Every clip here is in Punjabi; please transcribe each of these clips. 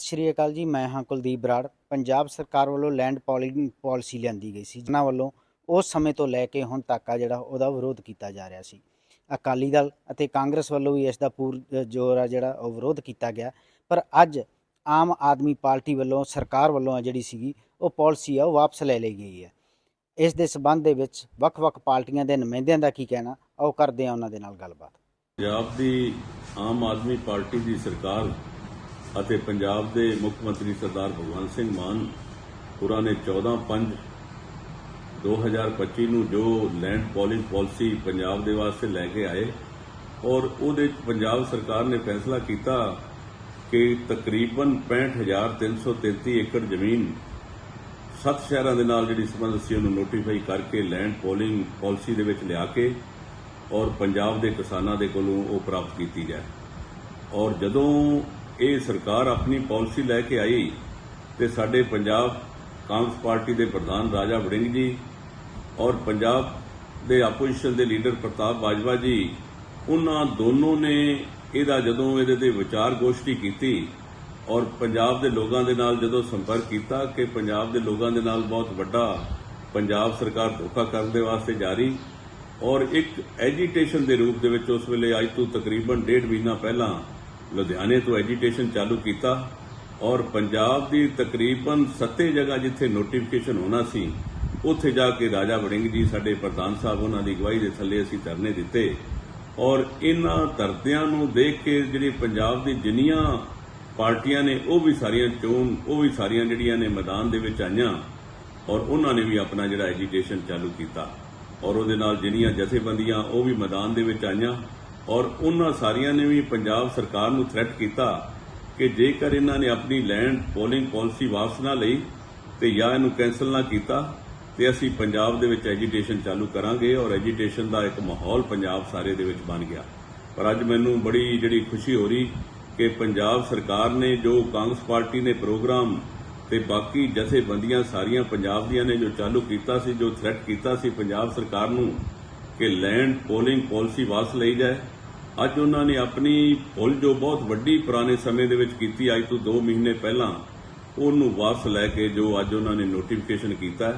ਸ਼੍ਰੀ ਅਕਾਲ ਜੀ, ਮੈਂ ਹਾਂ ਕੁਲਦੀਪ ਬਰਾੜ। ਪੰਜਾਬ ਸਰਕਾਰ ਵੱਲੋਂ ਲੈਂਡ ਪੋਲਿੰਗ ਪਾਲਿਸੀ ਲਿਆਂਦੀ ਗਈ ਸੀ। ਜਿਨ੍ਹਾਂ ਵੱਲੋਂ ਉਸ ਸਮੇਂ ਤੋਂ ਲੈ ਕੇ ਹੁਣ ਤੱਕ ਆ ਜਿਹੜਾ ਉਹਦਾ ਵਿਰੋਧ ਕੀਤਾ ਜਾ ਰਿਹਾ ਸੀ। ਅਕਾਲੀ ਦਲ ਅਤੇ ਕਾਂਗਰਸ ਵੱਲੋਂ ਵੀ ਇਸ ਦਾ ਪੂਰ, ਜ਼ੋਰ ਆ ਜਿਹੜਾ ਉਹ ਵਿਰੋਧ ਕੀਤਾ ਗਿਆ। ਪਰ ਅੱਜ ਆਮ ਆਦਮੀ ਪਾਰਟੀ ਵੱਲੋਂ, ਸਰਕਾਰ ਵੱਲੋਂ ਜਿਹੜੀ ਸੀਗੀ, ਉਹ ਪਾਲਿਸੀ ਆ, ਉਹ ਵਾਪਸ ਲੈ ਲਈ ਗਈ ਹੈ। ਇਸ ਦੇ ਸਬੰਧ ਦੇ ਵਿੱਚ ਵੱਖ-ਵੱਖ ਪਾਰਟੀਆਂ ਦੇ ਨੁਮਾਇੰਦਿਆਂ ਦਾ ਕੀ ਕਹਿਣਾ ਉਹ ਕਰਦੇ ਆ ਉਹਨਾਂ ਦੇ ਨਾਲ ਗੱਲਬਾਤ। ਪੰਜਾਬ ਦੀ ਆਮ ਆਦਮੀ ਪਾਰਟੀ ਦੀ ਸਰਕਾਰ ਅਤੇ ਪੰਜਾਬ ਦੇ ਮੁੱਖ ਮੰਤਰੀ ਸਰਦਾਰ ਭਗਵੰਤ ਸਿੰਘ ਮਾਨ ਹੋਰਾਂ ਨੇ 14/5 2025 ਨੂੰ ਜੋ ਲੈਂਡ ਪੋਲਿੰਗ ਪਾਲਿਸੀ ਪੰਜਾਬ ਦੇ ਵਾਸਤੇ ਲੈ ਕੇ ਆਏ ਔਰ ਉਹਦੇ ਪੰਜਾਬ ਸਰਕਾਰ ਨੇ ਫੈਸਲਾ ਕੀਤਾ ਕਿ ਤਕਰੀਬਨ 65333 ਏਕੜ ਜ਼ਮੀਨ ਸੱਤ ਸ਼ਹਿਰਾਂ ਦੇ ਨਾਲ ਜਿਹੜੀ ਸੰਬੰਧ ਸੀ ਉਹਨੂੰ ਨੋਟੀਫਾਈ ਕਰਕੇ ਲੈਂਡ ਪੋਲਿੰਗ ਪਾਲਿਸੀ ਦੇ ਵਿੱਚ ਲਿਆ ਕੇ ਔਰ ਪੰਜਾਬ ਦੇ ਕਿਸਾਨਾਂ ਦੇ ਕੋਲੋਂ ਉਹ ਪ੍ਰਾਪਤ ਕੀਤੀ ਜਾਏ। ਔਰ ਜਦੋਂ ਇਹ ਸਰਕਾਰ ਆਪਣੀ ਪਾਲਿਸੀ ਲੈ ਕੇ ਆਈ ਤੇ ਸਾਡੇ ਪੰਜਾਬ ਕਾਂਗਰਸ ਪਾਰਟੀ ਦੇ ਪ੍ਰਧਾਨ ਰਾਜਾ ਵੜਿੰਗ ਜੀ ਔਰ ਪੰਜਾਬ ਦੇ ਆਪੋਜੀਸ਼ਨ ਦੇ ਲੀਡਰ ਪ੍ਰਤਾਪ ਬਾਜਵਾ ਜੀ, ਉਹਨਾਂ ਦੋਨੋਂ ਨੇ ਇਹਦਾ ਜਦੋਂ ਇਹਦੇ ਤੇ ਵਿਚਾਰ ਗੋਸ਼ਟੀ ਕੀਤੀ ਔਰ ਪੰਜਾਬ ਦੇ ਲੋਕਾਂ ਦੇ ਨਾਲ ਜਦੋਂ ਸੰਪਰਕ ਕੀਤਾ ਕਿ ਪੰਜਾਬ ਦੇ ਲੋਕਾਂ ਦੇ ਨਾਲ ਬਹੁਤ ਵੱਡਾ ਪੰਜਾਬ ਸਰਕਾਰ ਧੋਖਾ ਕਰਨ ਦੇ ਵਾਸਤੇ ਜਾਰੀ ਔਰ ਇੱਕ ਐਜੀਟੇਸ਼ਨ ਦੇ ਰੂਪ ਦੇ ਵਿੱਚ ਉਸ ਵੇਲੇ ਅੱਜ ਤੋਂ ਤਕਰੀਬਨ ਡੇਢ ਮਹੀਨਾ ਪਹਿਲਾਂ ਲੁਧਿਆਣੇ ਤੋਂ ਐਜੀਟੇਸ਼ਨ ਚਾਲੂ ਕੀਤਾ ਔਰ ਪੰਜਾਬ ਦੀ ਤਕਰੀਬਨ ਸੱਤੇ ਜਗ੍ਹਾ ਜਿੱਥੇ ਨੋਟੀਫਿਕੇਸ਼ਨ ਹੋਣਾ ਸੀ, ਉੱਥੇ ਜਾ ਕੇ ਰਾਜਾ ਵੜਿੰਗ ਜੀ ਸਾਡੇ ਪ੍ਰਧਾਨ ਸਾਹਿਬ, ਉਹਨਾਂ ਦੀ ਅਗਵਾਈ ਦੇ ਥੱਲੇ ਅਸੀਂ ਧਰਨੇ ਦਿੱਤੇ ਔਰ ਇਹਨਾਂ ਧਰਦਿਆਂ ਨੂੰ ਦੇਖ ਕੇ ਜਿਹੜੀ ਪੰਜਾਬ ਦੀ ਜਿੰਨੀਆਂ ਪਾਰਟੀਆਂ ਨੇ, ਉਹ ਵੀ ਸਾਰੀਆਂ ਚੋਣ, ਉਹ ਵੀ ਸਾਰੀਆਂ ਜਿਹੜੀਆਂ ਨੇ ਮੈਦਾਨ ਦੇ ਵਿੱਚ ਆਈਆਂ ਔਰ ਉਹਨਾਂ ਨੇ ਵੀ ਆਪਣਾ ਜਿਹੜਾ ਐਜੀਟੇਸ਼ਨ ਚਾਲੂ ਕੀਤਾ ਔਰ ਉਹਦੇ ਨਾਲ ਜਿੰਨੀਆਂ ਜਥੇਬੰਦੀਆਂ, ਉਹ ਵੀ ਮੈਦਾਨ ਦੇ ਵਿੱਚ ਆਈਆਂ ਔਰ ਉਹਨਾਂ ਸਾਰੀਆਂ ਨੇ ਵੀ ਪੰਜਾਬ ਸਰਕਾਰ ਨੂੰ ਥ੍ਰੈਟ ਕੀਤਾ ਕਿ ਜੇਕਰ ਇਹਨਾਂ ਨੇ ਆਪਣੀ ਲੈਂਡ ਪੋਲਿੰਗ ਪਾਲਿਸੀ ਵਾਪਸ ਨਾ ਲਈ ਤੇ ਜਾਂ ਇਹਨੂੰ ਕੈਨਸਲ ਨਾ ਕੀਤਾ, ਤੇ ਅਸੀਂ ਪੰਜਾਬ ਦੇ ਵਿੱਚ ਐਜੀਟੇਸ਼ਨ ਚਾਲੂ ਕਰਾਂਗੇ ਔਰ ਐਜੀਟੇਸ਼ਨ ਦਾ ਇੱਕ ਮਾਹੌਲ ਪੰਜਾਬ ਸਾਰੇ ਦੇ ਵਿੱਚ ਬਣ ਗਿਆ। ਪਰ ਅੱਜ ਮੈਨੂੰ ਬੜੀ ਜਿਹੜੀ ਖੁਸ਼ੀ ਹੋ ਰਹੀ ਕਿ ਪੰਜਾਬ ਸਰਕਾਰ ਨੇ ਜੋ ਕਾਂਗਰਸ ਪਾਰਟੀ ਨੇ ਪ੍ਰੋਗਰਾਮ ਤੇ ਬਾਕੀ ਜਥੇਬੰਦੀਆਂ ਸਾਰੀਆਂ ਪੰਜਾਬ ਦੀਆਂ ਨੇ ਜੋ ਚਾਲੂ ਕੀਤਾ ਸੀ, ਜੋ ਥ੍ਰੈਟ ਕੀਤਾ ਸੀ, ਪੰਜਾਬ ਸਰਕਾਰ ਨੂੰ ਕਿ ਲੈਂਡ ਪੋਲਿੰਗ ਪਾਲਿਸੀ ਵਾਪਸ ਲਈ ਜਾਏ। ਅੱਜ ਉਹਨਾਂ ਨੇ ਆਪਣੀ ਭੁੱਲ ਜੋ ਬਹੁਤ ਵੱਡੀ ਪੁਰਾਣੇ ਸਮੇਂ ਦੇ ਵਿੱਚ ਕੀਤੀ, ਅੱਜ ਤੋਂ 2 ਮਹੀਨੇ ਪਹਿਲਾਂ ਉਹਨੂੰ ਵਾਪਸ ਲੈ ਕੇ ਜੋ ਅੱਜ ਉਹਨਾਂ ਨੇ ਨੋਟੀਫਿਕੇਸ਼ਨ ਕੀਤਾ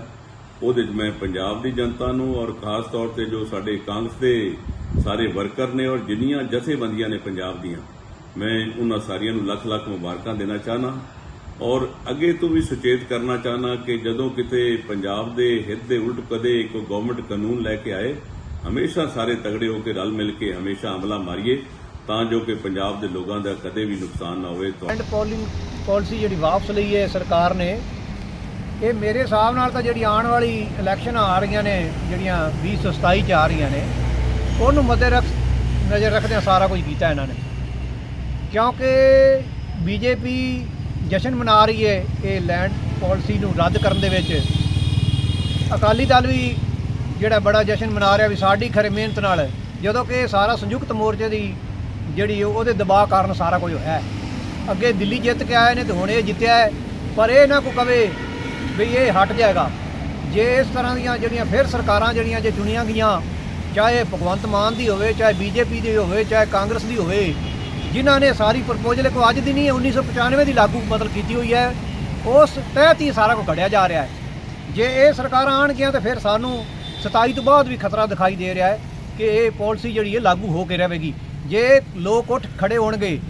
ਉਹਦੇ 'ਚ ਮੈਂ ਪੰਜਾਬ ਦੀ ਜਨਤਾ ਨੂੰ ਔਰ ਖਾਸ ਤੌਰ ਤੇ ਜੋ ਸਾਡੇ ਕਾਂਗਰਸ ਦੇ ਸਾਰੇ ਵਰਕਰ ਨੇ ਔਰ ਜਿੰਨੀਆਂ ਜਥੇਬੰਦੀਆਂ ਨੇ ਪੰਜਾਬ ਦੀਆਂ, ਮੈਂ ਉਹਨਾਂ ਸਾਰੀਆਂ ਨੂੰ ਲੱਖ ਲੱਖ ਮੁਬਾਰਕਾਂ ਦੇਣਾ ਚਾਹਨਾ ਔਰ ਅੱਗੇ ਤੋਂ ਵੀ ਸੁਚੇਤ ਕਰਨਾ ਚਾਹਨਾ ਕਿ ਜਦੋਂ ਕਿਤੇ ਪੰਜਾਬ ਦੇ ਹਿੱਤ ਦੇ ਉਲਟ ਕਦੇ ਕੋਈ ਗਵਰਨਮੈਂਟ ਕਾਨੂੰਨ ਲੈ ਕੇ ਆਏ ਹਮੇਸ਼ਾ ਸਾਰੇ ਤਗੜੇ ਹੋ ਕੇ ਰਲ ਮਿਲ ਕੇ ਹਮੇਸ਼ਾ ਹਮਲਾ ਮਾਰੀਏ, ਤਾਂ ਜੋ ਕਿ ਪੰਜਾਬ ਦੇ ਲੋਕਾਂ ਦਾ ਕਦੇ ਵੀ ਨੁਕਸਾਨ ਨਾ ਹੋਵੇ। ਐਂਡ ਪੋਲਿੰਗ ਪਾਲਿਸੀ ਜਿਹੜੀ ਵਾਪਸ ਲਈ ਹੈ ਸਰਕਾਰ ਨੇ, ਇਹ ਮੇਰੇ ਹਿਸਾਬ ਨਾਲ ਤਾਂ ਜਿਹੜੀ ਆਉਣ ਵਾਲੀ ਇਲੈਕਸ਼ਨ ਆ ਰਹੀਆਂ ਨੇ, ਜਿਹੜੀਆਂ 2027 ਚ ਆ ਰਹੀਆਂ ਨੇ, ਉਹਨੂੰ ਮੱਦੇ ਰੱਖ, ਨਜ਼ਰ ਰੱਖਦਿਆਂ ਸਾਰਾ ਕੁਝ ਕੀਤਾ ਇਹਨਾਂ ਨੇ। ਕਿਉਂਕਿ ਬੀਜੇਪੀ ਜਸ਼ਨ ਮਨਾ ਰਹੀ ਹੈ ਇਹ ਲੈਂਡ ਪਾਲਿਸੀ ਨੂੰ ਰੱਦ ਕਰਨ ਦੇ ਵਿੱਚ। ਅਕਾਲੀ ਦਲ ਵੀ ਜਿਹੜਾ ਬੜਾ ਜਸ਼ਨ ਮਨਾ ਰਿਹਾ ਵੀ ਸਾਡੀ ਖਰੇ ਮਿਹਨਤ ਨਾਲ, ਜਦੋਂ ਕਿ ਸਾਰਾ ਸੰਯੁਕਤ ਮੋਰਚੇ ਦੀ ਜਿਹੜੀ ਉਹਦੇ ਦਬਾਅ ਕਾਰਨ ਸਾਰਾ ਕੁਝ ਹੋਇਆ ਹੈ। ਅੱਗੇ ਦਿੱਲੀ ਜਿੱਤ ਕੇ ਆਏ ਨੇ ਤੇ ਹੁਣ ਇਹ ਜਿੱਤਿਆ ਪਰ ਇਹ ਨਾ ਕੋ ਕਵੇ ਵੀ ਇਹ ਹਟ ਜਾਏਗਾ। ਜੇ ਇਸ ਤਰ੍ਹਾਂ ਦੀਆਂ ਜਿਹੜੀਆਂ ਫਿਰ ਸਰਕਾਰਾਂ ਜਿਹੜੀਆਂ ਜੇ ਚੁਣੀਆਂ ਗਈਆਂ, ਚਾਹੇ ਭਗਵੰਤ ਮਾਨ ਦੀ ਹੋਵੇ, ਚਾਹੇ ਬੀਜੇਪੀ ਦੀ ਹੋਵੇ, ਚਾਹੇ ਕਾਂਗਰਸ ਦੀ ਹੋਵੇ, ਜਿਨ੍ਹਾਂ ਨੇ ਸਾਰੀ ਪ੍ਰਪੋਜ਼ਲ ਕੋ ਅੱਜ ਦੀ ਨਹੀਂ 1995 ਦੀ ਲਾਗੂ ਮਤਲਬ ਕੀਤੀ ਹੋਈ ਹੈ, ਉਸ ਤਹਿਤ ਹੀ ਸਾਰਾ ਕੁਝ ਘੜਿਆ ਜਾ ਰਿਹਾ ਹੈ। ਜੇ ਇਹ ਸਰਕਾਰਾਂ ਆਣਗੀਆਂ ਤਾਂ ਫਿਰ ਸਾਨੂੰ 27 ਤੋਂ ਬਾਅਦ ਵੀ ਖਤਰਾ ਦਿਖਾਈ ਦੇ ਰਿਹਾ ਹੈ ਕਿ ਇਹ ਪਾਲਿਸੀ ਜਿਹੜੀ ਹੈ ਲਾਗੂ ਹੋ ਕੇ ਰਹੇਗੀ। ਜੇ ਲੋਕ ਉੱਠ ਖੜੇ ਹੋਣਗੇ,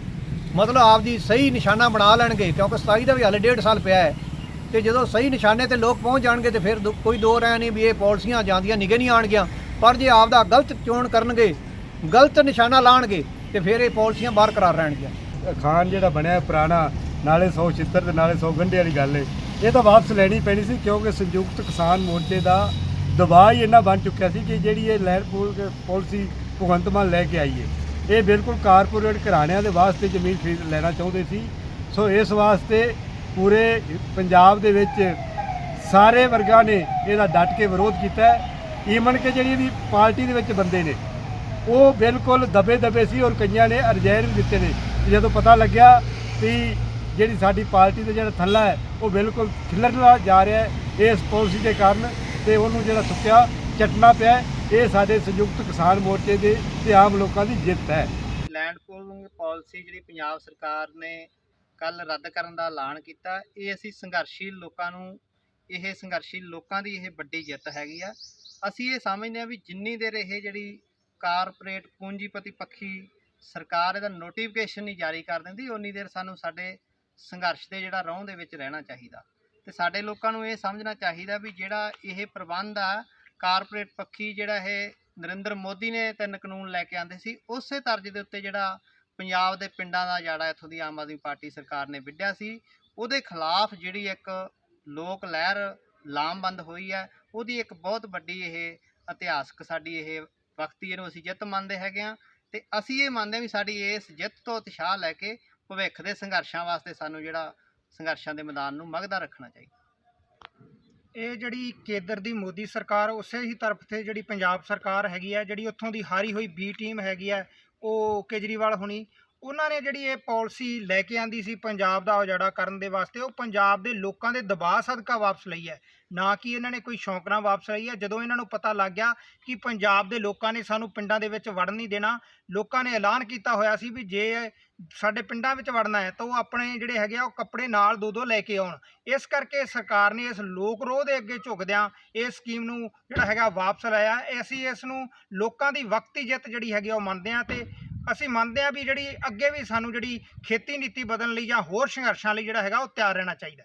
ਮਤਲਬ ਆਪਦੀ ਸਹੀ ਨਿਸ਼ਾਨਾ ਬਣਾ ਲੈਣਗੇ, ਕਿਉਂਕਿ 27 ਦਾ ਵੀ ਹਾਲੇ ਡੇਢ ਸਾਲ ਪਿਆ ਹੈ, ਤੇ ਜਦੋਂ ਸਹੀ ਨਿਸ਼ਾਨੇ ਤੇ ਲੋਕ ਪਹੁੰਚ ਜਾਣਗੇ ਤੇ ਫਿਰ ਦੋ- ਕੋਈ ਦੋ ਰਹਿ ਨਹੀਂ ਵੀ ਇਹ ਪਾਲਿਸੀਆਂ ਜਾਂਦੀਆਂ ਨਿਗੇ ਨਹੀਂ ਆਣਗੀਆਂ ਪਰ ਜੇ ਆਪਦਾ ਗਲਤ ਚੋਣ ਕਰਨਗੇ, ਗਲਤ ਨਿਸ਼ਾਨਾ ਲਾਣਗੇ, ਤੇ ਫਿਰ ਇਹ ਪਾਲਿਸੀਆਂ ਕਰਾਰ ਰਹਿਣਗੀਆਂ। ਖਾਨ ਜਿਹੜਾ ਬਣਿਆ ਪੁਰਾਣਾ, ਨਾਲੇ 100 ਛਿੱਤਰ ਤੇ ਨਾਲੇ 100 ਗੰਢੇ ਵਾਲੀ ਗੱਲ ਏ। ਇਹ ਤਾਂ ਵਾਪਸ ਲੈਣੀ ਪੈਣੀ ਸੀ ਕਿਉਂਕਿ ਸੰਯੁਕਤ ਕਿਸਾਨ ਮੋਰਚੇ ਦਾ ਦਬਾਅ ਹੀ ਇੰਨਾ ਬਣ ਚੁੱਕਿਆ ਸੀ ਕਿ ਜਿਹੜੀ ਇਹ land pool policy Bhagwant Mann ਲੈ ਕੇ ਆਈ ਏ। ਇਹ ਬਿਲਕੁਲ ਕਾਰਪੋਰੇਟ ਘਰਾਣਿਆਂ ਦੇ ਵਾਸਤੇ ਜ਼ਮੀਨ ਖਰੀਦ ਲੈਣਾ ਚਾਹੁੰਦੇ ਸੀ। ਸੋ ਇਸ ਵਾਸਤੇ ਪੂਰੇ ਪੰਜਾਬ ਦੇ ਵਿੱਚ ਸਾਰੇ ਵਰਗਾਂ ਨੇ ਇਹਦਾ ਡਟ ਕੇ ਵਿਰੋਧ ਕੀਤਾ ਹੈ। ਈਵਨ ਕਿ ਜਿਹੜੀ ਇਹਦੀ ਪਾਰਟੀ ਦੇ ਵਿੱਚ ਬੰਦੇ ਨੇ, ਉਹ ਬਿਲਕੁਲ ਦਬੇ ਦਬੇ ਸੀ ਔਰ ਕਈਆਂ ਨੇ ਅਰਜੈਨ ਵੀ ਦਿੱਤੇ ਨੇ। ਜਦੋਂ ਪਤਾ ਲੱਗਿਆ ਵੀ ਜਿਹੜੀ ਸਾਡੀ ਪਾਰਟੀ ਦਾ ਜਿਹੜਾ ਥੱਲਾ ਹੈ, ਉਹ ਬਿਲਕੁਲ ਖਿਲਰਦਾ ਜਾ ਰਿਹਾ ਹੈ ਇਸ ਪਾਲਿਸੀ ਦੇ ਕਾਰਨ ਤੇ ਉਹਨੂੰ ਜਿਹੜਾ ਸੁੱਕਿਆ ਚੱਟਣਾ ਪਿਆ ਇਹ ਸਾਡੇ ਸੰਯੁਕਤ ਕਿਸਾਨ ਮੋਰਚੇ ਦੇ ਤੇ ਆਮ ਲੋਕਾਂ ਦੀ ਜਿੱਤ ਹੈ। ਲੈਂਡ ਪੂਲਿੰਗ ਪਾਲਿਸੀ ਜਿਹੜੀ ਪੰਜਾਬ ਸਰਕਾਰ ਨੇ ਕੱਲ ਰੱਦ ਕਰਨ ਦਾ ਐਲਾਨ ਕੀਤਾ, ਇਹ ਅਸੀਂ ਸੰਘਰਸ਼ੀਲ ਲੋਕਾਂ ਨੂੰ, ਇਹ ਸੰਘਰਸ਼ੀਲ ਲੋਕਾਂ ਦੀ ਇਹ ਵੱਡੀ ਜਿੱਤ ਹੈਗੀ ਆ। ਅਸੀਂ ਇਹ ਸਮਝਦੇ ਹਾਂ ਵੀ ਜਿੰਨੀ ਦੇਰ ਇਹ ਜਿਹੜੀ ਕਾਰਪੋਰੇਟ ਪੂੰਜੀਪਤੀ ਪੱਖੀ ਸਰਕਾਰ ਇਹਦਾ ਨੋਟੀਫਿਕੇਸ਼ਨ ਨਹੀਂ ਜਾਰੀ ਕਰ ਦਿੰਦੀ ਉਨੀ ਦੇਰ ਸਾਨੂੰ ਸਾਡੇ ਸੰਘਰਸ਼ ਦੇ ਜਿਹੜਾ ਰੌਂ ਦੇ ਵਿੱਚ ਰਹਿਣਾ ਚਾਹੀਦਾ। ਤੇ ਸਾਡੇ ਲੋਕਾਂ ਨੂੰ ਇਹ ਸਮਝਣਾ ਚਾਹੀਦਾ ਵੀ ਜਿਹੜਾ ਇਹ ਪ੍ਰਬੰਧ ਆ ਕਾਰਪੋਰੇਟ ਪੱਖੀ ਜਿਹੜਾ ਇਹ ਨਰਿੰਦਰ ਮੋਦੀ ਨੇ ਤਿੰਨ ਕਾਨੂੰਨ ਲੈ ਕੇ ਆਂਦੇ ਸੀ, ਉਸੇ ਤਰਜ਼ ਦੇ ਉੱਤੇ ਜਿਹੜਾ ਪੰਜਾਬ ਦੇ ਪਿੰਡਾਂ ਦਾ ਜਾੜਾ ਇੱਥੋਂ ਦੀ ਆਮ ਆਦਮੀ ਪਾਰਟੀ ਸਰਕਾਰ ਨੇ ਵਿੱਢਿਆ ਸੀ, ਉਹਦੇ ਖਿਲਾਫ ਜਿਹੜੀ ਇੱਕ ਲੋਕ ਲਹਿਰ ਲਾਮਬੰਦ ਹੋਈ ਹੈ ਉਹਦੀ ਇੱਕ ਬਹੁਤ ਵੱਡੀ ਇਹ ਇਤਿਹਾਸਕ ਸਾਡੀ ਇਹ ਵਕਤੀ ਇਹਨੂੰ ਅਸੀਂ ਜਿੱਤ ਮੰਨਦੇ ਹੈਗੇ ਆ ਤੇ ਅਸੀਂ ਇਹ ਮੰਨਦੇ ਹਾਂ ਵੀ ਸਾਡੀ ਇਸ ਜਿੱਤ ਤੋਂ ਉਤਸ਼ਾਹ ਲੈ ਕੇ ਭਵਿੱਖ ਦੇ ਸੰਘਰਸ਼ਾਂ ਵਾਸਤੇ ਸਾਨੂੰ ਜਿਹੜਾ ਸੰਘਰਸ਼ਾਂ ਦੇ ਮੈਦਾਨ ਨੂੰ ਮਗਦਾ ਰੱਖਣਾ ਚਾਹੀਦਾ। ਇਹ ਜਿਹੜੀ ਕੇਂਦਰ ਦੀ ਮੋਦੀ ਸਰਕਾਰ ਉਸੇ ਹੀ ਤਰਫ ਤੇ ਜਿਹੜੀ ਪੰਜਾਬ ਸਰਕਾਰ ਹੈਗੀ ਹੈ ਜਿਹੜੀ ਉੱਥੋਂ ਦੀ ਹਾਰੀ ਹੋਈ ਬੀ ਟੀਮ ਹੈਗੀ ਹੈ ਉਹ ਕੇਜਰੀਵਾਲ ਹੁਣੀ ਉਹਨਾਂ ਨੇ ਜਿਹੜੀ ਇਹ ਪਾਲਿਸੀ ਲੈ ਕੇ ਆਂਦੀ ਸੀ ਪੰਜਾਬ ਦਾ ਉਜਾੜਾ ਕਰਨ ਦੇ ਵਾਸਤੇ, ਉਹ ਪੰਜਾਬ ਦੇ ਲੋਕਾਂ ਦੇ ਦਬਾਅ ਸਦਕਾ ਵਾਪਸ ਲਈ ਹੈ। ਨਾ ਕਿ ਇਹਨਾਂ ਨੇ ਕੋਈ ਸ਼ੌਂਕ ਨਾਲ ਵਾਪਸ ਲਈ ਹੈ। ਜਦੋਂ ਇਹਨਾਂ ਨੂੰ ਪਤਾ ਲੱਗ ਗਿਆ ਕਿ ਪੰਜਾਬ ਦੇ ਲੋਕਾਂ ਨੇ ਸਾਨੂੰ ਪਿੰਡਾਂ ਦੇ ਵਿੱਚ ਵੜਨ ਨਹੀਂ ਦੇਣਾ, ਲੋਕਾਂ ਨੇ ਐਲਾਨ ਕੀਤਾ ਹੋਇਆ ਸੀ ਵੀ ਜੇ ਸਾਡੇ ਪਿੰਡਾਂ ਵਿੱਚ ਵੜਨਾ ਹੈ ਤਾਂ ਉਹ ਆਪਣੇ ਜਿਹੜੇ ਹੈਗੇ ਆ, ਉਹ ਕੱਪੜੇ ਨਾਲ ਦੋ ਦੋ ਲੈ ਕੇ ਆਉਣ। ਇਸ ਕਰਕੇ ਸਰਕਾਰ ਨੇ ਇਸ ਲੋਕ ਰੋਹ ਦੇ ਅੱਗੇ ਝੁਕਦਿਆਂ ਇਸ ਸਕੀਮ ਨੂੰ ਜਿਹੜਾ ਹੈਗਾ ਵਾਪਸ ਲਾਇਆ। ਅਸੀਂ ਇਸ ਨੂੰ ਲੋਕਾਂ ਦੀ ਵਕਤੀ ਜਿੱਤ ਜਿਹੜੀ ਹੈਗੀ ਆ, ਉਹ ਮੰਨਦੇ ਹਾਂ ਤੇ ਅਸੀਂ ਮੰਨਦੇ ਹਾਂ ਵੀ ਜਿਹੜੀ ਅੱਗੇ ਵੀ ਸਾਨੂੰ ਜਿਹੜੀ ਖੇਤੀ ਨੀਤੀ ਬਦਲਣ ਲਈ ਜਾਂ ਹੋਰ ਸੰਘਰਸ਼ਾਂ ਲਈ ਜਿਹੜਾ ਹੈਗਾ ਉਹ ਤਿਆਰ ਰਹਿਣਾ ਚਾਹੀਦਾ